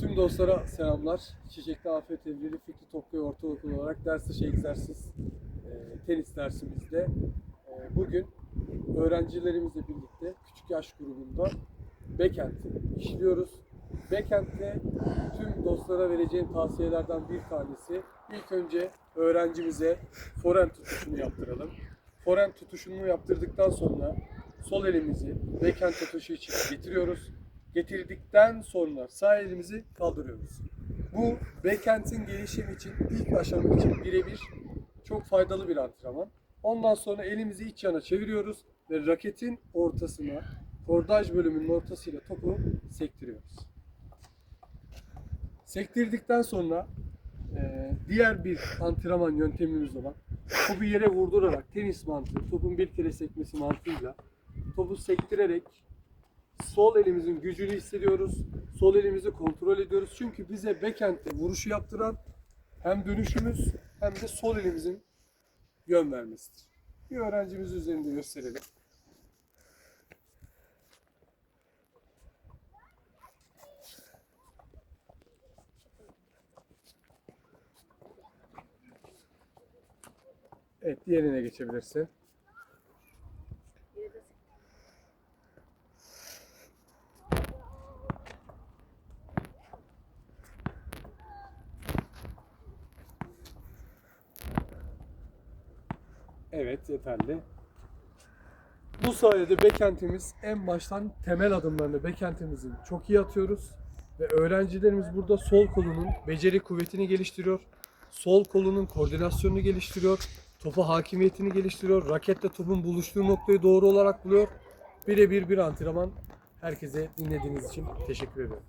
Tüm dostlara selamlar. Çiçekli Afet Evlili Fikri Topkaya Ortaokulu olarak ders dışı egzersiz e, tenis dersimizde e, bugün öğrencilerimizle birlikte küçük yaş grubunda Backend'i işliyoruz. Backend'de tüm dostlara vereceğim tavsiyelerden bir tanesi ilk önce öğrencimize forehand tutuşunu yaptıralım. Forehand tutuşunu yaptırdıktan sonra sol elimizi backhand tutuşu için getiriyoruz. Getirdikten sonra sağ elimizi kaldırıyoruz. Bu backhand'in gelişimi için ilk aşama için birebir çok faydalı bir antrenman. Ondan sonra elimizi iç yana çeviriyoruz ve raketin ortasına, kordaj bölümünün ortasıyla topu sektiriyoruz. Sektirdikten sonra e, diğer bir antrenman yöntemimiz olan topu yere vurdurarak tenis mantığı, topun bir kere sekmesi mantığıyla topu sektirerek sol elimizin gücünü hissediyoruz. Sol elimizi kontrol ediyoruz. Çünkü bize backhand'de vuruşu yaptıran hem dönüşümüz hem de sol elimizin yön vermesidir. Bir öğrencimiz üzerinde gösterelim. Evet, diğerine geçebilirsin. Evet, yeterli. Bu sayede backend'imiz en baştan temel adımlarını backend'imizin çok iyi atıyoruz. Ve öğrencilerimiz burada sol kolunun beceri kuvvetini geliştiriyor. Sol kolunun koordinasyonunu geliştiriyor. Topa hakimiyetini geliştiriyor. Raketle topun buluştuğu noktayı doğru olarak buluyor. Birebir bir antrenman. Herkese dinlediğiniz için teşekkür ederim.